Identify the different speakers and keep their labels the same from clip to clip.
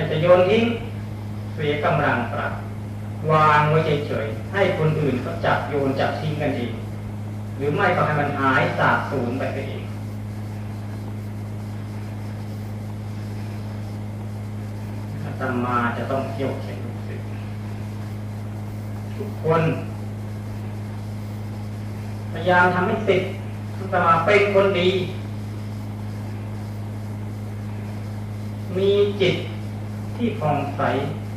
Speaker 1: ให้จะโยนทิ้งเสียกำลังปรับวางไว้เฉยๆให้คนอื่นเขาจับโยนจับทิ้งกันเองหรือไม่ก็ให้มันหายสาบสูญไปเองอาตมาจะต้องเที่ยวเข็นลูกศิษย์ทุกคนพยายามทำให้สิทธิ์อาตมาเป็นคนดี มีจิต ที่ผ่องใส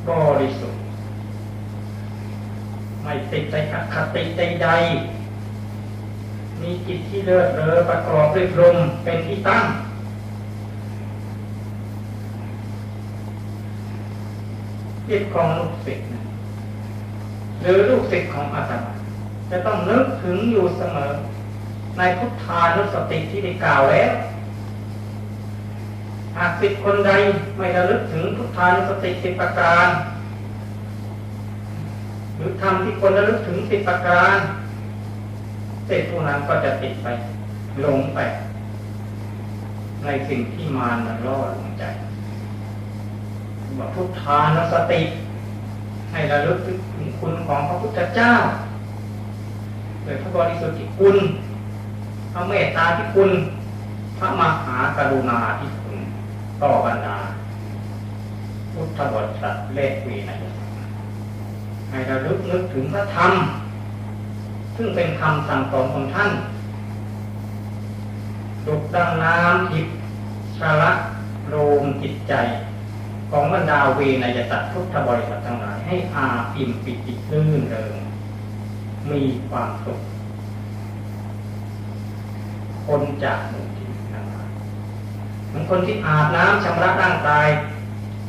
Speaker 1: บริสุทธิ์ ไม่ติดใจคติดใจใดมีจิตที่เลิศเลอประกอบด้วยลมเป็นที่ตั้ง จิตของลูกศิษย์หรือลูกศิษย์ของอาตมาจะต้องนึกถึงอยู่เสมอ ในพุทธานุสติที่ได้กล่าวแล้ว หากสิทธิคนใดไม่ระลึกถึงพุทธานุสติสิบประการ หรือทำที่คนระลึกถึงสิบประการเสร็จผู้นั้นก็จะติดไปหลงไป ในสิ่งที่มารมันล่อลวงใจว่าพุทธานุสติ ให้ระลึกถึงคุณของพระพุทธเจ้าโดยพระบริสุทธิ์คุณพระเมตตาที่คุณ พระมหากรุณาที่ คุณต่อบรรดาพุทธบริษัทเลขวีนะให้ระลึกนึกถึงพระธรรม ซึ่งเป็นคำสั่งสอนของท่านดุกดังน้ำทิพย์ชละโรมจิตใจ ของบรรดาเวนยสัตว์พุทธบริษัททั้งหลายให้อาปิมปิติลื่นเริงมีความสุขคนจากหมู่ที่ทั้งหลายเห มือนคนที่อาบน้ำชำระร่างกาย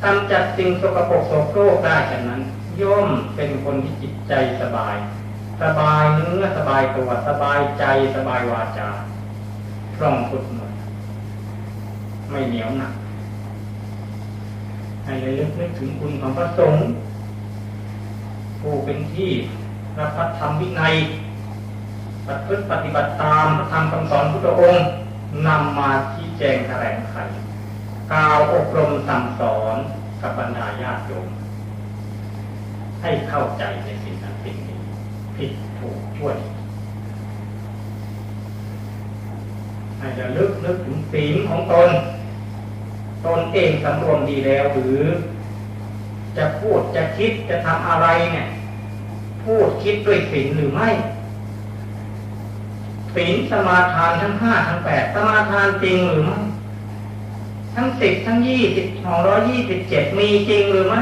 Speaker 1: กำจัดสิ่งสกปรกโสโครกได้ฉะนั้น ย่อมเป็นคนที่จิตใจสบาย สบายเนื้อสบายตัวสบายใจสบายวาจาคล่องพุทธหมดไม่เหนียวหนักให้ระลึกนึกถึงคุณของพระสงฆ์ผู้เป็นที่รับพระธรรมวินัยปฏิพฤติปฏิบัติตามพระธรรมคำสอนพุทธองค์นำมาชี้ แจงแถลงไขกล่าวอบรมสั่งสอนกับบรรดาญาติโยม ให้เข้าใจในสิ่งนั้นสิ่งนี้ ผิดถูกช่วยให้ระลึกนึกถึงศีลของตน ตนเองสำรวมดีแล้วหรือ จะพูดจะคิดจะทำอะไรเนี่ย พูดคิดด้วยศีลหรือไม่ ศีลสมาทานทั้งห้าทั้งแปดสมาทานจริงหรือไม่ทั้งสิบทั้งยี่สิบสองร้อยี่สิบเจ็ดมีจริงหรือไม่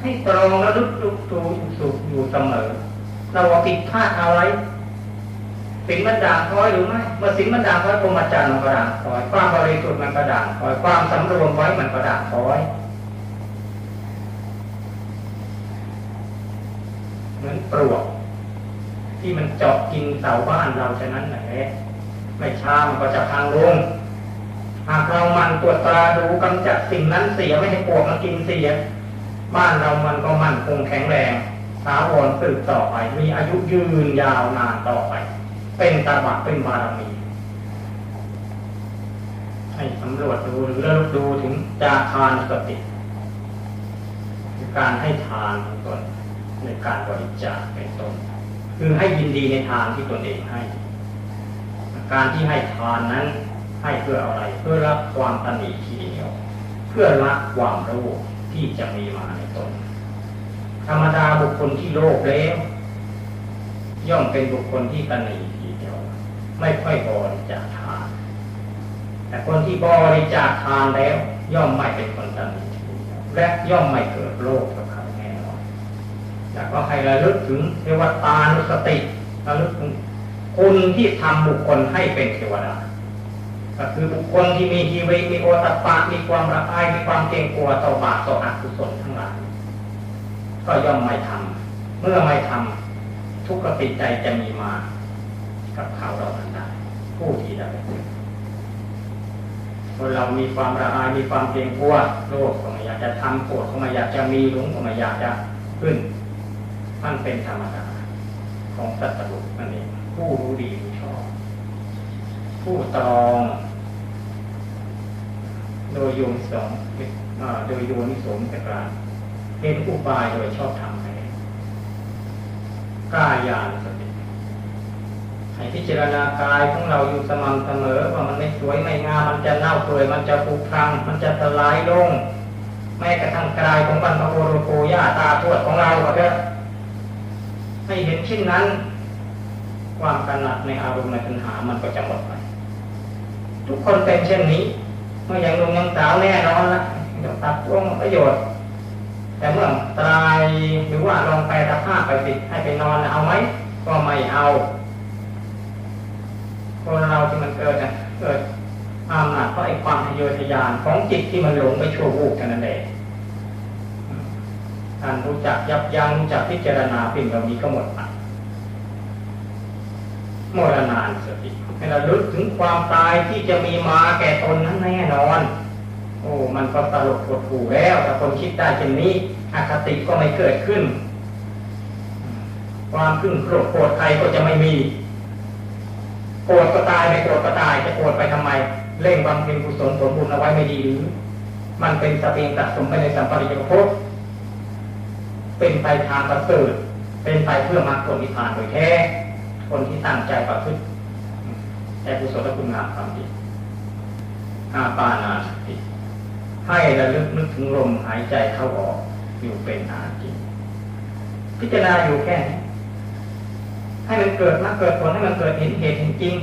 Speaker 1: ให้ตรองและลึกลุกตูสุขอยู่เสมอ เราว่าผิดพลาดอะไรสิ่งมันด่างพร้อยหรือไม่เมื่อสิ่งมันด่างพร้อยพรหมจรรย์มันก็ด่างพร้อย ความบริสุทธิ์มันก็ด่างพร้อย ความสำรวมไว้มันก็ด่างพร้อยเหมือนปลวก ที่มันเจาะกินเสาบ้านเราฉะนั้นแหละไม่ช้ามันก็จะพังลงหากเรามันตรวจตราดูกำจัดสิ่งนั้นเสียไม่ให้ปวกมันกินเสีย บ้านเรามันก็มั่นคงแข็งแรงถาวรสืบต่อไป มีอายุยืนยาวนานต่อไป เป็นตาบะเป็นบารมีให้สำรวจดูหรือเลิกดูถึงจาทานสติคือการให้ทานของตนในการบริจาคเป็นต้น คือให้ยินดีในทานที่ตนเองให้ การที่ให้ทานนั้นให้เพื่ออะไร เพื่อรับความตนีทีเดียว เพื่อละความโลภที่จะมีมาในตน ธรรมดาบุคคลที่โลภแล้ว ย่อมเป็นบุคคลที่ตนีทีเดียวไม่ค่อยบริจาคทาน แต่คนที่บริจาคทานแล้ว ย่อมไม่เป็นคนตนีทีและย่อมไม่เกิดโลภกับเขาแน่นอน แล้วก็ให้ระลึกถึงเทวตานุสติระลึกถึงคุณที่ทำบุคคลให้เป็นเทวดาก็คือบุคคลที่มีชีวิมีโอตปะมีความละอายมีความเกรงกลัวต่อบาปต่ออกุศลทั้งหลายก็ย่อมไม่ทำเมื่อไม่ทำทุกขติใจจะมีมา กับเขาเรานั้นได้ผู้ที่ได้คนเรามีความละอายมีความเกรงกลัวโลภก็ไม่อยากจะทำโกรธก็ไม่อยากจะมีหลงก็ไม่อยากจะขึ้น มันเป็นธรรมดาของสัตว์บุนั่นเองผู้รู้ดีรู้ชอบ ผู้ตรอง โดยโยมสองโดยโยนิสมนการเห็นอุบายโดยชอบทำให้กายานสติให้พิจารณากายของเราอยู่สม่ำเสมอว่ามันไม่สวยไม่งามมันจะเน่าเปื่อยมันจะผุพัง มันจะทลายลงแม้กระทั่งกายของบรรพบุรุษปู่ย่าตาทวดของเราก็เถอะ ให้เห็นเช่นนั้น ความกำหนัดในอารมณ์ในปัญหามันก็จะหมดไป ทุกคนเป็นเช่นนี้ เมื่อยังหนุ่มยังสาวแน่นอนละตัดวงประโยชน์ แต่เมื่อตายหรือว่าลองไปสภาพไปสิให้ไปนอนเอาไหมก็ไม่เอาคนเราที่มันเกิดนะเกิดความหนักเพราะไอ้ความทะเยอทะยานของจิตที่มันหลงไปชั่ววูบกันนั่นเอง ท่านรู้จักยับยั้งรู้จักพิจารณาสิ่งเหล่านี้ก็หมดไปโมรณานสติให้เราลึกถึงความตายที่จะมีมาแก่ตนนั้นแน่นอน โอ้ มันก็ตลกปวดหูแล้วแต่คนคิดได้เช่นนี้อคติก็ไม่เกิดขึ้น ความขึ้นโกรธโกรธใครก็จะไม่มี โกรธก็ตายไม่โกรธก็ตายจะโกรธไปทำไม เร่งบำเพ็ญกุศลผลบุญเอาไว้ไม่ดีหรือมันเป็นสเปงตัดสมไปในสัมปริยภพ เป็นไปทางประเสริฐเป็นไปเพื่อมรรคผลนิพพานโดยแท้ คนที่ตั้งใจประพฤติแต่กุศลคุณงามความดีอาปานาสติให้ระลึกนึกถึงลมหายใจเข้าออกอยู่เป็นอาจิพิจารณาอยู่แค่นี้ให้มันเกิดมาเกิดผลให้มันเกิดเห็นเหตุเห็นจริง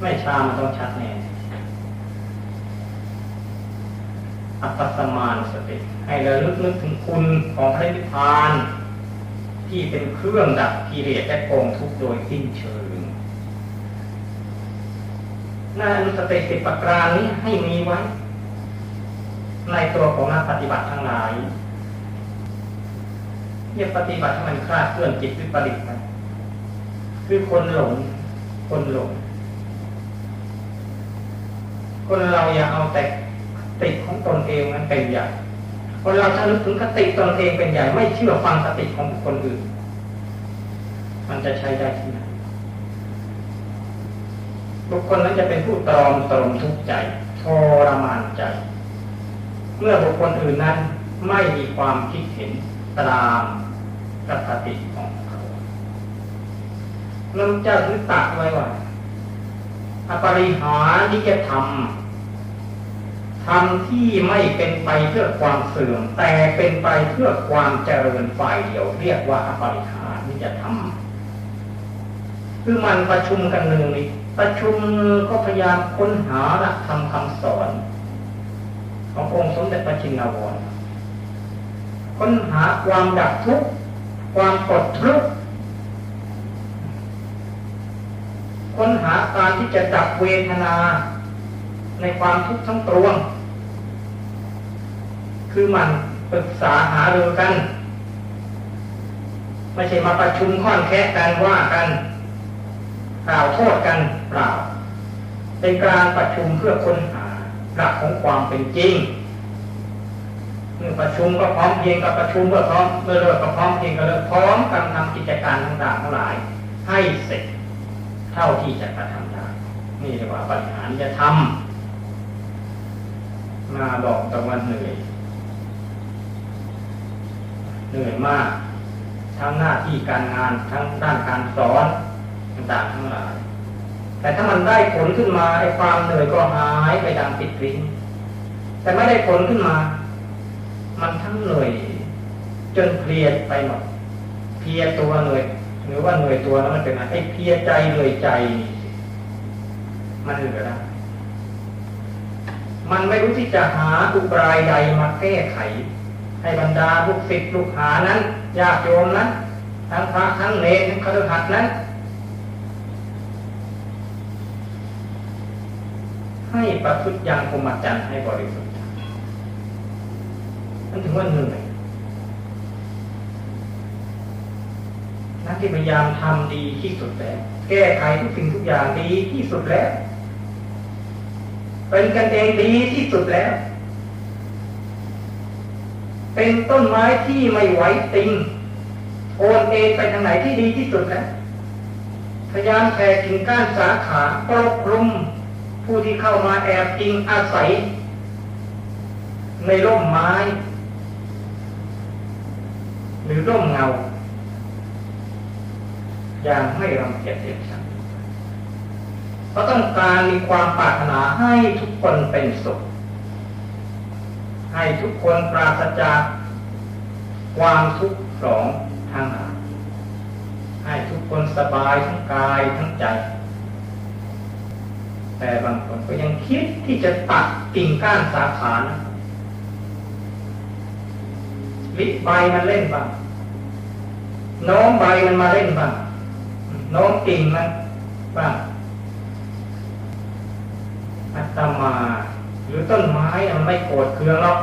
Speaker 1: ไม่ชามันต้องชัดแน่ อัปสมานสติ ให้เราลึกนึกถึงคุณของพระนิพพาน ที่เป็นเครื่องดับกิเลสและกองทุกข์โดยสิ้นเชิงน่าอนุสติสิบประการนี้ให้มีไว้ ในตัวของนักปฏิบัติทั้งหลายเนี่ยปฏิบัติให้มันคลาดเคลื่อนจิตวิปริตไปคือคนหลง คนหลง คนเราอย่าเอาแต่ ติของตนเองนั้นเป็นใหญ่คนเราถ้านึกถึงคติตนเองเป็นใหญ่ไม่เชื่อฟังคติของคนอื่น มันจะใช้ได้ที่ไหนบุคคลนั้นจะเป็นผู้ตรอมตรมทุกข์ใจทรมานใจ เมื่อบุคคลอื่นนั้นไม่มีความคิดเห็นตามกัตติของเขาเราจะถึงตัดไว้ว่าอปริหารนิจธรรม ธรรมที่ไม่เป็นไปเพื่อความเสื่อม แต่เป็นไปเพื่อความเจริญฝ่ายเดียว เรียกว่าอปริหารนิจธรรมคือมันประชุมกันหนึ่งนี้ประชุมก็พยายามค้นหาหลักธรรมคำสอน ขององค์สมเด็จพระจินนาวรค้นหาความดับทุกข์ความปลดทุกข์ค้นหาการที่จะดับเวทนา ในความทุกข์ทั้งปวง คือมันปรึกษาหารือกัน ไม่ใช่มาประชุมข้อนแค่กันว่ากันกล่าวโทษกันเปล่า เป็นการประชุมเพื่อค้นหาหลักของความเป็นจริงเมื่อประชุมก็พร้อมเพียงกับประชุมเมื่อพร้อมเมื่อเลิกก็พร้อมเพียงกับเลิกพร้อมกันทำกิจการต่างๆทั้งหลาย ให้เสร็จเท่าที่จะกระทำได้นี่เรียกว่าปัญหาจะทำ มาบอกตะวันเหนื่อย เหนื่อยมาก ทั้งหน้าที่การงานทั้งด้านการสอนต่างๆทั้งหลาย แต่ถ้ามันได้ผลขึ้นมาไอ้ความเหนื่อยก็หายไปดังปิดริ้งแต่ไม่ได้ผลขึ้นมา มันทั้งเหนื่อย จนเพลียไปหมดเพียตัวเหนื่อยหรือว่าเหนื่อยตัวแล้วมันเป็นอะไรไอ้เพียใจเหนื่อยใจ มันเหนื่อยได้ มันไม่รู้ที่จะหาอุบายใดมาแก้ไข ให้บรรดาลูกศิษย์ลูกหานั้นญาติโยมนั้นทั้งพระทั้งเนรทั้งคฤหัสถ์นั้น ให้ประพฤติยังพรหมจรรย์ให้บริสุทธิ์มันถึงว่าเหนื่อยนักที่พยายามทำดีที่สุดแล้ว แก้ไขทุกสิ่งทุกอย่างดีที่สุดแล้ว เป็นกันเองดีที่สุดแล้ว เป็นต้นไม้ที่ไม่ไหวติงโอนเองไปทางไหนที่ดีที่สุดแล้วพยายามแผ่กิ่งก้านสาขาปกคลุมผู้ที่เข้ามาแอบจริงอาศัย ในร่มไม้ หรือร่มเงา อย่างไม่รังเกียจเสียชัน เพราะต้องการมีความปรารถนาให้ทุกคนเป็นสุข ให้ทุกคนปราศจากความทุกข์สองทางหาให้ทุกคนสบายทั้งกายทั้งใจ แต่บางคนก็ยังคิดที่จะตัดกิ่งก้านสาขานะลิใบมันเล่นบ้างน้อมใบมันมาเล่นบ้างน้อมกิ่งมันบ้าง ตมา หรือต้นไม้มันไม่โกรธเคืองหรอก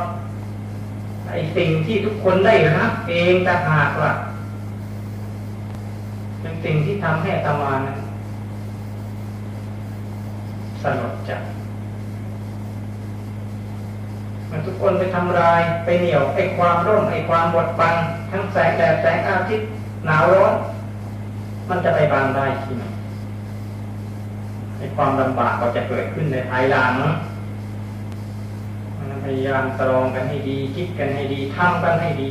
Speaker 1: ไอ้สิ่งที่ทุกคนได้รับเองต่หากล่ะเป็นสิ่งที่ทำให้ตมานั้นสลดใจมันทุกคนไปทำลายไปเหนี่ยวไอ้ความร่มไอ้ความบดบัง ทั้งแสงแดดแสงอาทิตย์หนาวร้อนมันจะไปบางได้ที่ไหน ไอ้ความลำบากก็จะเกิดขึ้นในภายหลังพยายามตรองกันให้ดี คิดกันให้ดีทำกันให้ดี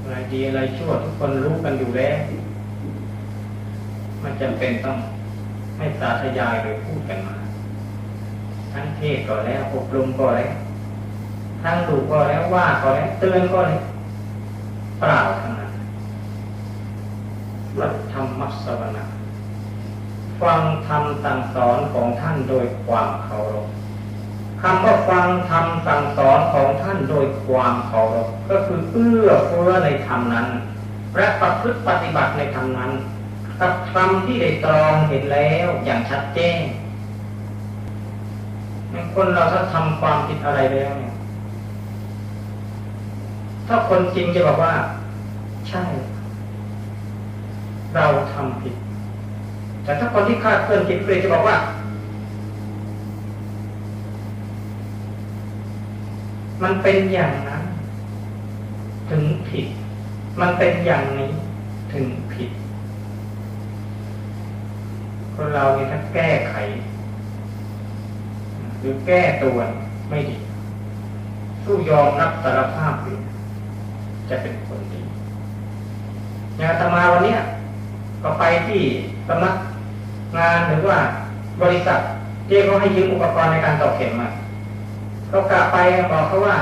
Speaker 1: อะไรดีอะไรชั่วทุกคนรู้กันอยู่แล้วมันจำเป็นต้องให้สาธยายหรือพูดกันมา ทั้งเทศก็แล้วอบรมก็แล้วทั้งดูก็แล้วว่าก็แล้วเตือนก็แล้วเปล่าทั้งนั้นรัตธรรมสวนา ฟังธรรมสั่งสอนของท่านโดยความเคารพคำว่าฟังธรรมสั่งสอนของท่านโดยความเคารพก็คือเอื้อเฟื้อในธรรมนั้น และประพฤติปฏิบัติในธรรมนั้นกับธรรมที่ได้ตรองเห็นแล้วอย่างชัดแจ้งคนเราถ้าทำความผิดอะไรแล้วเนี่ยถ้าคนจริงจะบอกว่า ใช่ เราทำผิด แต่ถ้าคนที่คาดเคลื่อนผิดเลยจะบอกว่า มันเป็นอย่างนั้น ถึงผิด มันเป็นอย่างนี้ถึงผิด คนเราเนี่ยถ้าแก้ไข หรือแก้ตัวไม่ดี สู้ยอมรับสารภาพหรือจะเป็นคนดีอย่างอาตมาวันเนี้ยก็ไปที่สำนัก งานหรือว่าบริษัทที่เขาให้ยืมอุปกรณ์ในการตอกเข็มมาเขากลับไปบอกเขาว่า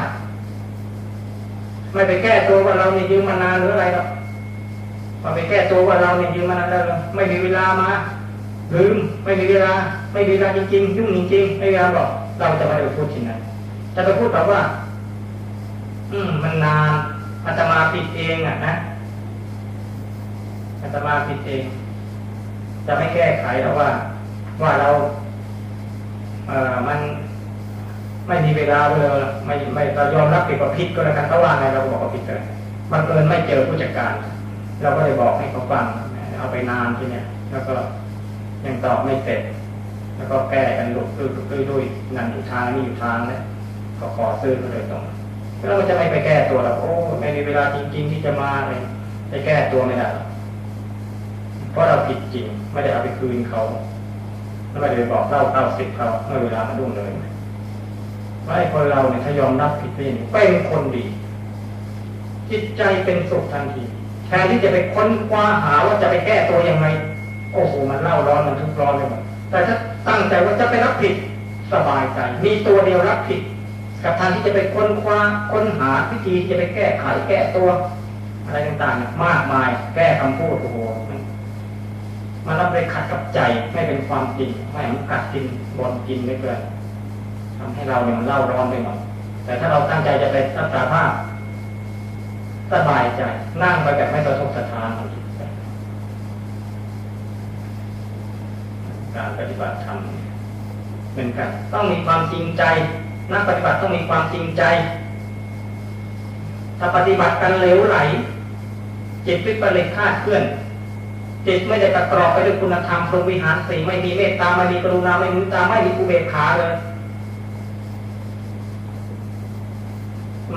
Speaker 1: ไม่ไปแก้ตัวว่าเราเนี่ยยืมมานานหรืออะไรหรอกมาไปแก้ตัวว่าเราเนี่ยยืมมานานแล้วไม่มีเวลามาลืมไม่มีเวลา ไม่มีเวลาจริงๆยุ่งจริงๆไม่มีเวลาบอกเราจะไม่ไปพูดที่นั้นจะไปพูดแบบว่า อืม มันนานอาตมาผิดเองอะนะอาตมาผิดเอง จะไม่แก้ไขแล้วว่า ว่าเราเอ่อมันไม่มีเวลาเลยไม่ไม่เรายอมรับผิดว่าผิดก็แล้วกันเขาว่าไงเราบอกว่าผิดเลยมันเกินไม่เจอผู้จัดการ เราก็เลยบอกให้เขาฟังเอาไปนานที่เนี่ย แล้วก็ยังตอบไม่เสร็จ แล้วก็แก้กันหลุดด้วยด้วยด้วยนั่นอยู่ทางนี่อยู่ทางนี่ยก็ขอซื้อก็เลยตรงแล้วมันจะไม่ไปแก้ตัวหรอกโอ้ไม่มีเวลาจริง ๆ ที่จะมาเลยไปแก้ตัวไม่ได้หรอก เพราะเราผิดจริง ไม่ได้เอาไปคืนเขาแล้วไม่ได้บอกเล่าเล่าสิทธิ์เขาเมื่อเวลามันดุ้งเลยว่าไอ้คนเราเนี่ยถ้ายอมรับผิดไปนี่เป็นคนดี จิตใจเป็นสุขทันทีแทนที่จะไปค้นคว้าหาว่าจะไปแก้ตัวยังไงโอ้โหมันเล่าร้อนมันทุกร้อนเลยหมดแต่ถ้าตั้งใจว่าจะไปรับผิดสบายใจมีตัวเดียวรับผิด กับทางที่จะไปค้นคว้าค้นหาวิธีจะไปแก้ไขแก้ตัว อะไรต่างๆมากมาย แก้คำพูดโอ้โห มันรับไปขัดกับใจไม่เป็นความจริงไม่มันกัดกินบนกินไม่เกินทำให้เราเนี่ยมันเล่าร้อนไปหมดแต่ถ้าเราตั้งใจจะไปรักษาภาพสบายใจนั่งไปแบบไม่สะทกสะท้านการปฏิบัติธรรมเหมือนกันต้องมีความจริงใจ นักปฏิบัติต้องมีความจริงใจ ถ้าปฏิบัติกันเหลวไหลจิตวิปริตคาดเคลื่อน จิตไม่ได้ประกอบไปด้วยคุณธรรมพรหมวิหารสี่ไม่มีเมตตาไม่มีกรุณาไม่มีตาไม่มีอุเบกขาเลย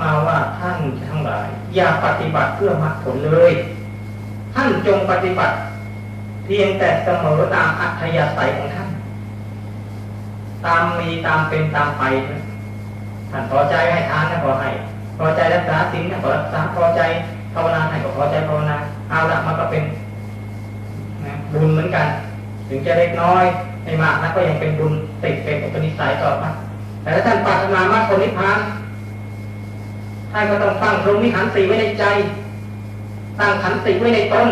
Speaker 1: มาว่าท่านทั้งหลาย อย่าปฏิบัติเพื่อมรรคผลเลย ท่านจงปฏิบัติ เพียงแต่เสมอตามอัธยาศัยของท่าน ตามมีตามเป็นตามไปท่านพอใจให้ทานท่านก็ให้พอใจรักษาศีลท่านก็รักษาพอใจภาวนาท่านก็พอใจภาวนาเอาละมันก็เป็น บุญเหมือนกัน ถึงจะเล็กน้อยไม่มากนะก็ยังเป็นบุญติดเป็นอุปนิสัยต่อมาแต่ถ้าท่านปรารถนามรรคผลนิพพานท่านก็ต้องตั้งพรหมิขันธ์สี่ไว้ในใจตั้งขันธ์สี่ไว้ในตน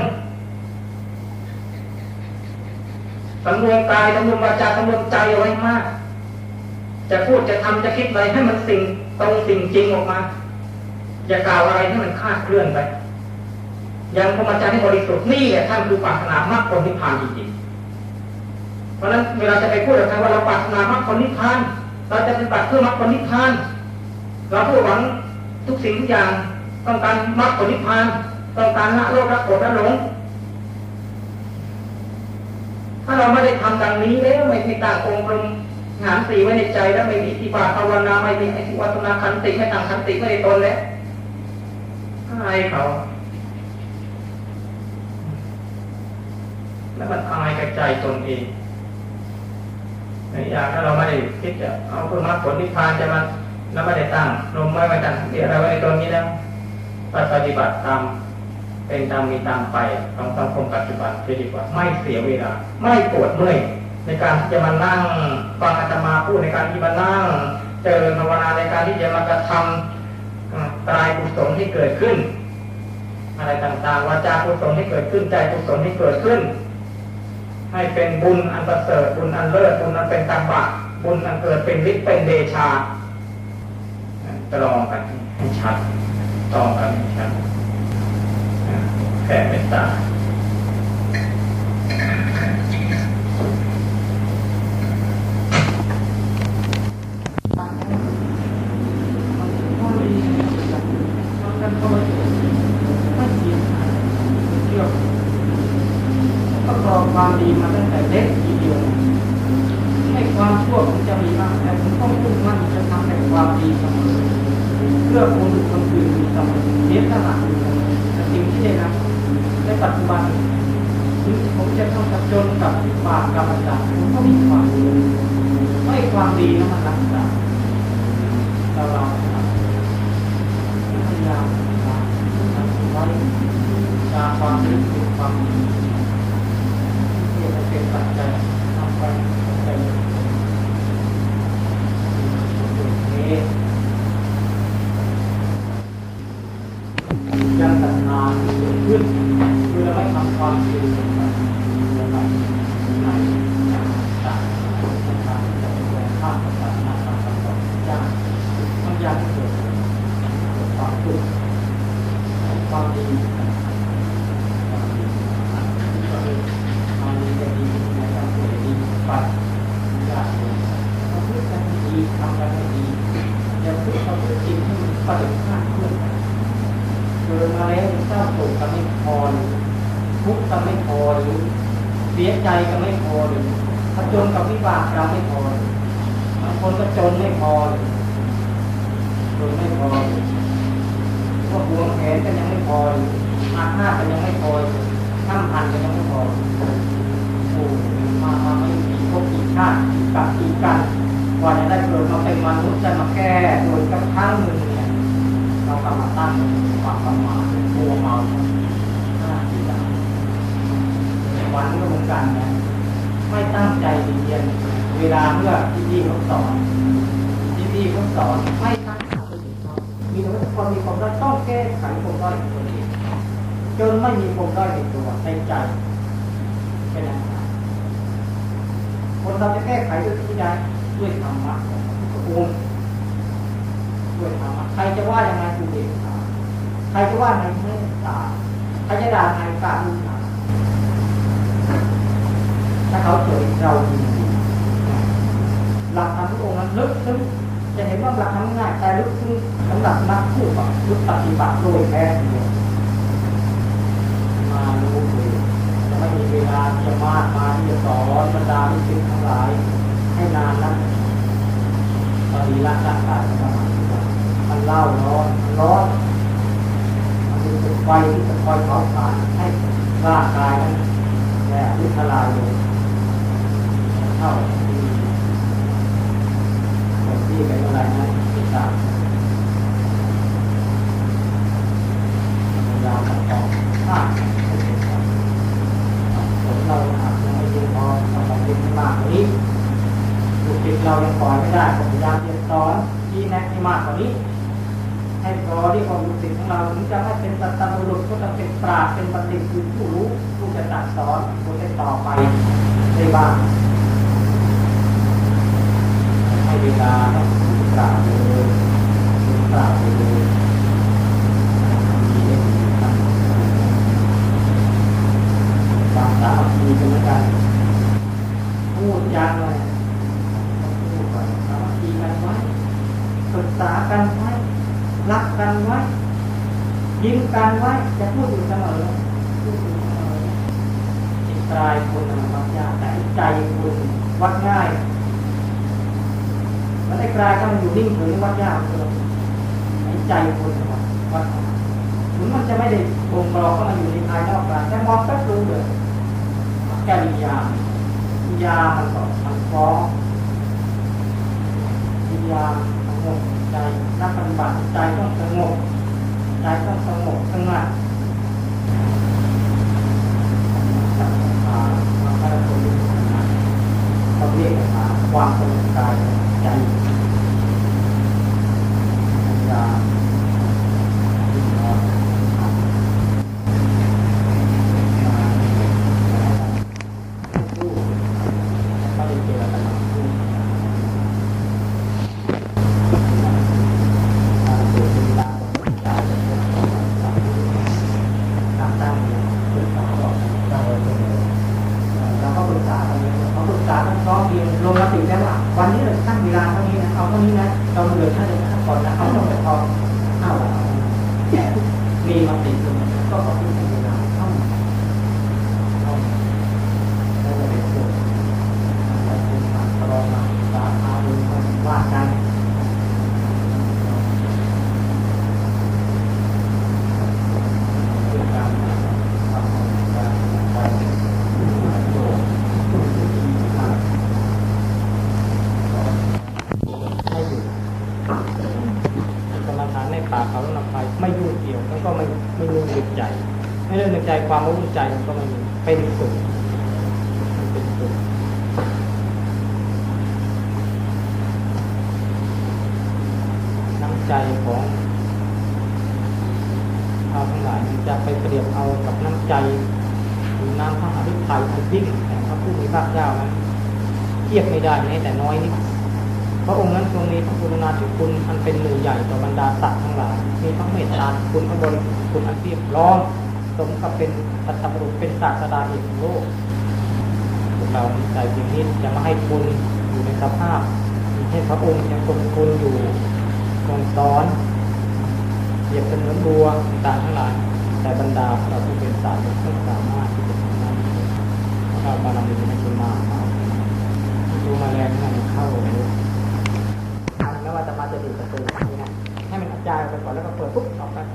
Speaker 1: สำรวมกายสำรวมวาจาสำรวมใจเอาไว้มาก จะพูดจะทำจะคิดอะไรให้มันสิ่งตรงสิ่งจริงออกมา อย่ากล่าวอะไรให้มันคลาดเคลื่อนไป ยังพรหมจรรย์ให้บริสุทธิ์นี่แหละท่านคือปรารถนามรรคผลนิพพานจริงๆ เพราะฉะนั้นเวลาจะไปพูดกับใครว่าเราปรารถนามรรคผลนิพพาน เราจะเปฏิบัติเพื่อมรรคผลนิพพาน เราเพื่อหวังทุกสิ่งทุกอย่างต้องการมรรคผลนิพพานต้องการละโลกละโกรธละหลง ถ้าเราไม่ได้ทำดังนี้แล้วไม่มีต่างองค์พรหมงานสีไว้ในใจแล้วไม่มีอิบาทภาวนาไม่มีอิทธิวัตนาคันติไม่ต่างคันติไม่ในตนแล้วอายเขา แล้วมันอายกับใจตนเองในอย่างถ้าเราไม่ได้คิดจะเอาเพื่อมรรคผลนิพพานจะมาแล้วไม่ได้ตั้งลมไม่ไว้ตั้งเดี๋ยวเราไว้ในตนนี้แล้วปฏิบัติตามเป็นตามมีตามไปของสังคมปัจจุบันจะดีกว่า ไม่เสียเวลา ไม่ปวดเมื่อยในการที่จะมานั่งฟังอาตมาพูดในการที่มานั่งเจริญภาวนาในการที่จะมากระทำตายกุศลที่เกิดขึ้น อะไรต่างๆวาจากุศลที่เกิดขึ้นใจกุศลที่เกิดขึ้น ให้เป็นบุญอันประเสริฐบุญอันเลิศบุญอันเป็นตบะบุญอันเกิดเป็นฤทธิ์เป็นเดชาจะลองกันให้ชัดลองกันให้ชัดแผ่เมตตา
Speaker 2: ก็รอความดีมาตั้งแต่เล็กทีเดียวให้ความชั่วผมจะมีบ้างแต่ผมต้องมุ่งมั่นจะทำแต่ความดีเสมอเพื่อคนคนอื่นมีเสมอเสียสละอยู่เสมอแต่สิ่งที่ได้รับในปัจจุบันถึงผมจะต้องกับจนกับบาปกับอาจารย์ผมก็มีความดีไม่ความดีนะมันรักษาเราเราพยายามไว้ตามความดีคือความดี ที่จะเป็นปัจจัยทำไปไปนี้ยังศรัทธาเกิดขึ้นคือเราไม่ทำความดีนะครับเราไม่ในต่างต่างจะเป็นข้ามต่างต่างต่างต่างยากมันยากที่สุดความทุกข์ความดี มันจะดีนะครับจะดีปัดยากเลยเราพูดกันดีทำกันให้ดีอย่าพูดเราพูดจริงให้มันประเด็นข้างเพื่อนเกิดมาแล้วเศร้าโศกกันไม่พอหรือทุกข์กันไม่พอหรือเสียใจกันไม่พอหรือถ้าจนกับวิบากเราไม่พอบางคนก็จนไม่พอหรือจนไม่พอหรือก็ห่วงแหน กันยังไม่พอหรือาฆาตกันยังไม่พอข้ามพันกันยังไม่พอโอ้มามาไม่มีพวกกี่ชาติกับกี่กันกว่าจะได้เกิดมาเป็นมนุษย์จะมาแก้โดยกระทั่งหนึ่งเนี่ยเรากำมาตั้งความประมาทกลัวเมาหน้าที่จะวันก็เหมือนกันเนี่ยไม่ตั้งใจเรียน เวลาเมื่อที่พี่เขาสอนที่พี่เขาสอนไม่ มีแต่ว่าคนมีความด้อยต้องแก้ไขความด้อยของตัวเองจนไม่มีความด้อยในตัวในใจเป็นอะไรคนเราจะแก้ไขด้วยที่ใดด้วยธรรมะของพระองค์ด้วยธรรมะใครจะว่ายังไงคือเด็กขาใครจะว่าไงไม่ตาใครจะด่าไงกาลูกาถ้าเขาเฉยเราดีหลักธรรมพระองค์นั้นลึกซึ้ง จะเห็นว่าหลักธรรมง่ายแต่ลึกซึ้งสำหรับนักผู้ปฏิบัติโดยแท้จริงมารู้เลยจะไม่มีเวลาที่จะมากมาที่จะสอนบรรดาลูกศิษย์ทั้งหลายให้นานนักตอนนี้ร่างกายมันกำลังมันเล่าร้อนมันร้อนมันเป็นไฟที่จะคอยเผาผลาญให้ร่างกายนั้นแหละลุกทลายลงเข้า ที่เป็นอะไรนะที่
Speaker 1: สามยาวกับ
Speaker 2: ต่อข้ามผล
Speaker 1: เราอาไม่เพี
Speaker 2: ยงพอสำหรับเรียนมากกว่านี้บุคลิกเรายังปล่อยไม่ได้ผมพยายามเรียนสอนที่แนะให้มากกว่านี้ ให้พอที่ความรู้สึกของเราถึงจะไม่เป็นตัตบุรุษก็จะเป็นปราชเป็นปฏิคือผู้รู้ผู้จะตัดสอนผู้จะต่อไปใด้บ้าง เวลาให้ปราชญ์เลยปราชญ์เลยมีเรื่องดีครับความสามัคคีกันเหมือนกันพูดยางเลยพูดก่อนสามีกันไว้ปรึกษากันไว้รักกันไว้ยิ้มกันไว้จะพูดอยู่เสมอพูดอยู่เสมอจิตกายคุณมันวัดยากแต่ใจคุณวัดง่าย มันไอ้กายก็มันอยู่นิ่งเฉยวัดยากเลยหายใจคนวัดวัดถึงมันจะไม่ได้บ่งบอกว่ามันอยู่ในภายนอกกายแต่มองแป๊บรู้เลยแกมียากิริยามันสอนมันฟ้องกิริยาสงบใจนักปฏิบัติใจต้องสงบใจต้องสงบสงัดสัมมามาพระพุทธเจ้าเขาเรียกหาความสงบกายใจปัญญาที่นอนพูดไม่ได้เจรจาพูด เราก็ปรึกษากันเลยเขาปรึกษาทั้งน้องเรียนลงมติแล้วว่าวันนี้เราตั้งเวลาเท่านี้นะเอาเท่านี้นะเราเหลือแค่เดือนก่อนนะเอาต้องไปพอเอาละมีมติลงก็ขอพูดถึงเวลาเข้าเข้าแล้วก็ไปพูดแล้วพูดผ่านตลอดมาสาขาดูว่ากันเรื่องการทำการไป ไม่อยู่กรรมฐานในป่าเขาลำไพไม่ยุ่งเกี่ยวแล้วก็ไม่ไม่ยุ่งดึกใจ ไม่เรื่องดึกใจ ความไม่ยุ่งใจมันก็ไม่มีเป็นสุขมันเป็นสุขน้ำใจของเราทั้งหลายจะไปเปรียบเอากับน้ำใจหรือน้ำพระอภิไทยอันยิ่งแห่งพระผู้มีพระเจ้านั้นเทียบไม่ได้แม้แต่น้อยนิดพระองค์นั้นทรงมีพระกรุณาธิคุณอันเป็นหนึ่งใหญ่ต่อบรรดาสัตว์ทั้งหลายมีพระเมตตาคุณพระบริสุทธิ์คุณอันเรียบร้อย สมกับเป็นสัตว์บุรุษเป็นศาสดาเอกของโลกพวกเราใจจริงนี้จะมาให้คุณอยู่ในสภาพมีให้พระองค์ยังทรงคุณอยู่ทรงสอนเปรียบเสมือนบัวต่างทั้งหลายแต่บรรดาเราผู้เป็นสาวกไม่สามารถที่จะทำได้เพราะเราบารมีไม่คุณมากมายดูมาแรงนั่นเข้าเลยไม่ว่าจะมาจะดีประตูนี่นะให้มันกระจายไปก่อนแล้วก็เปิดปุ๊บออกกัน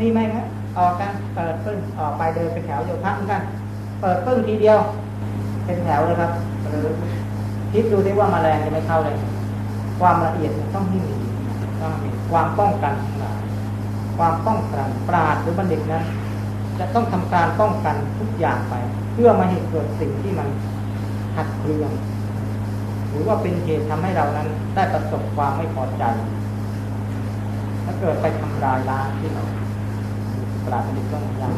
Speaker 2: นี่ไหมครับ ออกกันเปิดปึ้งออกไปเดินเป็นแถวโยคะเหมือนกันเปิดปึ้งทีเดียว เป็นแถวเลยครับหรือคิดดูได้ว่ามาแมลงจะไม่เข้าเลย ความละเอียดต้องให้มีต้องมีความป้องกันความป้องกันปราดหรือบัณฑิตนั้นจะต้องทำการป้องกันทุกอย่างไป เพื่อไม่ให้เกิดสิ่งที่มันขัดเคืองหรือว่าเป็นเหตุทำให้เรานั้นได้ประสบความไม่พอใจถ้าเกิดไปทำลายล้างที่เรา ปราบเป็นต้องพยายาม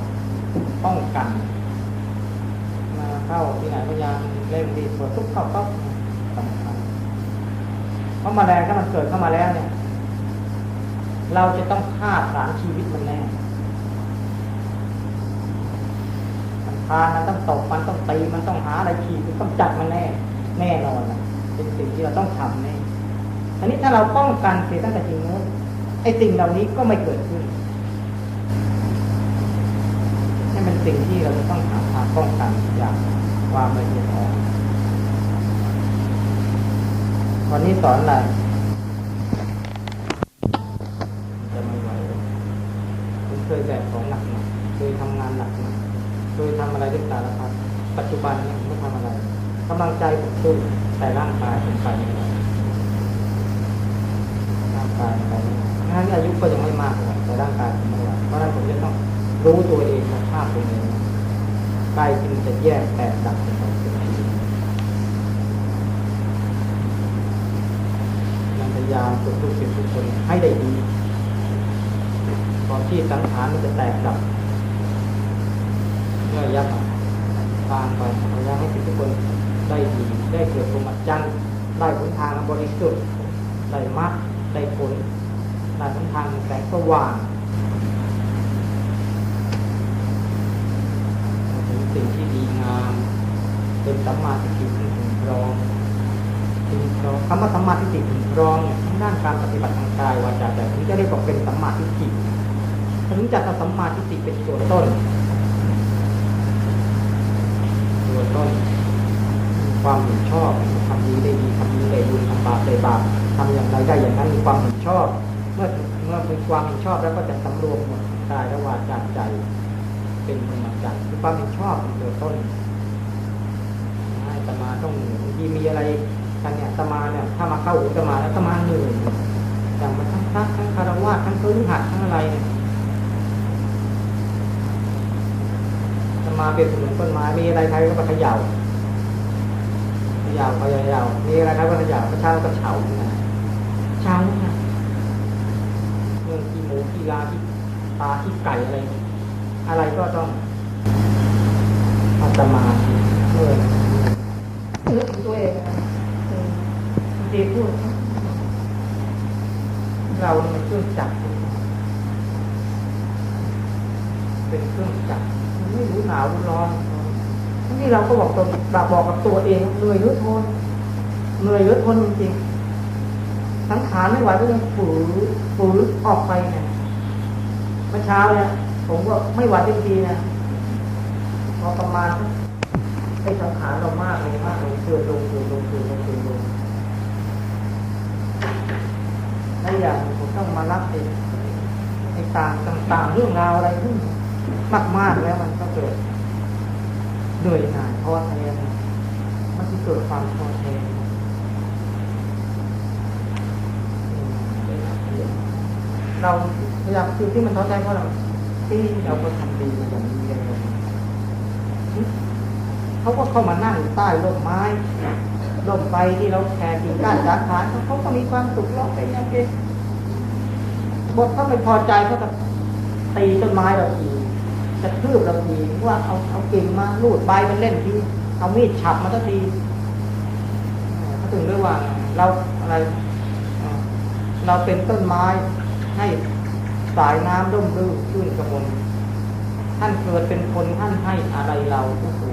Speaker 2: ป้องกัน มาเข้าที่ไหนพยายามเร่งรีบตรวจทุกเข้าก็สำคัญเพราะมาแมลงถ้ามันเกิดเข้ามาแล้วเนี่ย เราจะต้องฆ่าสารชีวิตมันแน่มันพามันต้องตบมันต้องตีมันต้องหาอะไรขีดมันต้องจัดมันแน่ แน่นอนนะเป็นสิ่งที่เราต้องทำแน่ทีนี้ถ้าเราป้องกันเสียตั้งแต่ทีนู้นไอ้สิ่งเหล่านี้ก็ไม่เกิดขึ้นนี่เป็น สิ่งที่เราจะต้องหาทางป้องกันอย่างความละเอียดอ่อนวันนี้สอนอะไรจะไม่ไหวผมเคยแบกของหนักมาเคยทำงานหนักมาเคยทำอะไรด้วยสารพัดปัจจุบันเนี่ยผมไม่ทำอะไรกำลังใจผมสู้แต่ร่างกายผมไปไม่ไหวร่างกายไปไม่ไหวงที่อายุก็ยังไม่มากแต่ร่างกายผมไม่ไหวเพราะนั้นผมจะต้องรู้ตัวเองสภาไปเลยกายจึงจะแยกแตกดับกันออกเป็นทีมันพยายามฝึกทุกสิ่งทุกคนให้ได้ดีตอนที่สังขารมันจะแตกดับเมื่อยับตางไปพยายามให้ทุกคนได้ดีได้เกิดภูมิจันทร์ได้ผลทางบริสุทธิ์ได้มรรคได้ผลได้ผลทางแสงสว่าง เป็นสัมมาทิฏฐิที่ถึงพร้อมถึงพร้อมคำว่าสัมมาทิฏฐิถึงพร้อมเนี่ยทางด้านการปฏิบัติทางกายวาจาแบบนี้จะเรียกว่าเป็นสัมมาทิฏฐิถึงจะเอาสัมมาทิฏฐิเป็นตัวต้น ตัวต้น ความเห็นชอบทำดีได้ดีทำดีได้บุญทำบาปได้บาปทำอย่างไรได้อย่างนั้นมีความเห็นชอบ เมื่อเมื่อมีความเห็นชอบแล้วก็จะสำรวมหมดกายและวาจาใจ เป็นพรหมจรรย์คือความเห็นชอบเป็นตัวต้น ตมาต้องบางทีมีอะไรกันเนี่ยอาตมาเนี่ยถ้ามาเข้าหูอาตมาแล้วอาตมาเหนื่อยอย่างมาทั้งพระทั้งคารวะทั้งพื้นหัดทั้งอะไรเนี่ยอาตมาเป็นเหมือนต้นไม้มีอะไรใครก็มาเขย่าเขย่าเขย่ามีอะไรใครก็เขย่าก็เช่าก็เฉาอยู่นะเฉานะเรื่องขี้หมูขี้ลาขี้ปลาขี้ไก่อะไร อะไรก็ต้องอาตมาเมื่อย
Speaker 3: นึกถึงตัวเองนะดีพูด
Speaker 2: เรามันเครื่องจักรเป็นเครื่องจักรไม่รู้หนาวร้อนที่เราก็บอกตัวบอกกับตัวเองเหนื่อยเหลือทนเหนื่อยเหลือทนจริงๆสังขารไม่ไหวก็ยังฝืนฝืนออกไปเนี่ยเมื่อเช้าเนี่ยผมก็ไม่ไหวจริงๆนะพอประมาณ ไอ้สังขารเรามากเลยมากเลยเกินลงเกินลงเกินลงเกินลงและอย่างผมต้องมารับเองไอ้ต่างต่างๆเรื่องราวอะไรขึ้นมากๆแล้วมันก็เกิดเหนื่อยหน่ายท้อแท้มันจะเกิดความท้อแท้เราพยายามคือที่มันท้อแท้เพราะเราที่เราก็ทำดีอย่างนี้อย่างนี้ เขาก็เข้ามานั่งใต้ร่มไม้ร่มไฟที่เราแผ่กิ่งก้านสาขาเขาก็มีความสุขร้องเพลงอย่างเก่งบทเขาไม่พอใจเขาก็ตีต้นไม้เราทีจะทืบเราทีว่าเอาเอากิ่งมาลูดใบมันเล่นทีเอามีดฉับมาสักทีเขาถึงเรียกว่าเราอะไรเราเป็นต้นไม้ให้สายน้ำร่มรื่นชื่นกระมวลท่านเกิดเป็นคนท่านให้อะไรเราโอ้โห